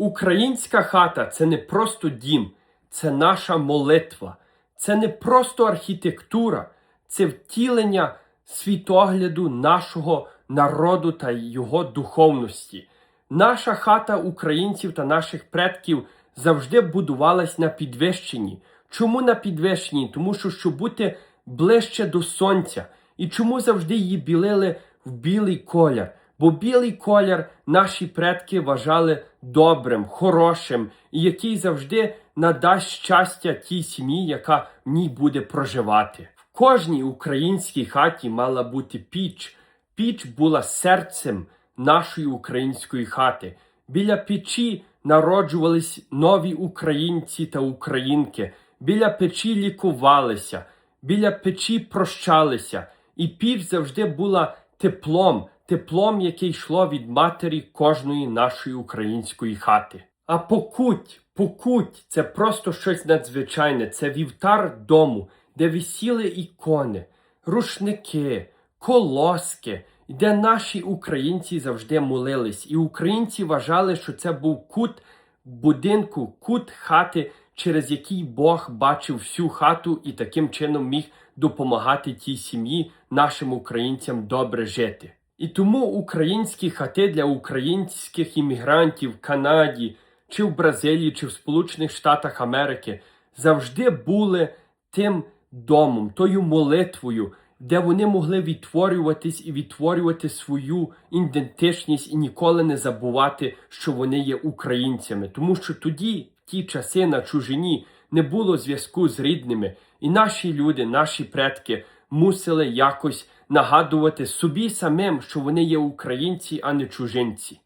Українська хата це не просто дім, це наша молитва, це не просто архітектура, це втілення світогляду нашого народу та його духовності. Наша хата українців та наших предків завжди будувалась на підвищенні. Чому на підвищенні? Тому що щоб бути ближче до сонця. І чому завжди її білили в білий колір? Бо білий колір наші предки вважали добрим, хорошим, і який завжди надасть щастя тій сім'ї, яка в ній буде проживати. В кожній українській хаті мала бути піч. Піч була серцем нашої української хати. Біля печі народжувались нові українці та українки. Біля печі лікувалися, біля печі прощалися. І піч завжди була теплом, теплом, яке йшло від матері кожної нашої української хати. А покуть, покуть це просто щось надзвичайне. Це вівтар дому, де висіли ікони, рушники, колоски, де наші українці завжди молились. І українці вважали, що це був кут будинку, кут хати, через який Бог бачив всю хату і таким чином міг допомагати тій сім'ї, нашим українцям добре жити. І тому українські хати для українських іммігрантів в Канаді, чи в Бразилії, чи в Сполучених Штатах Америки завжди були тим домом, тою молитвою, де вони могли відтворюватись і відтворювати свою ідентичність і ніколи не забувати, що вони є українцями. Тому що тоді, в ті часи на чужині, не було зв'язку з рідними, і наші люди, наші предки мусили якось нагадувати собі самим, що вони є українці, а не чужинці.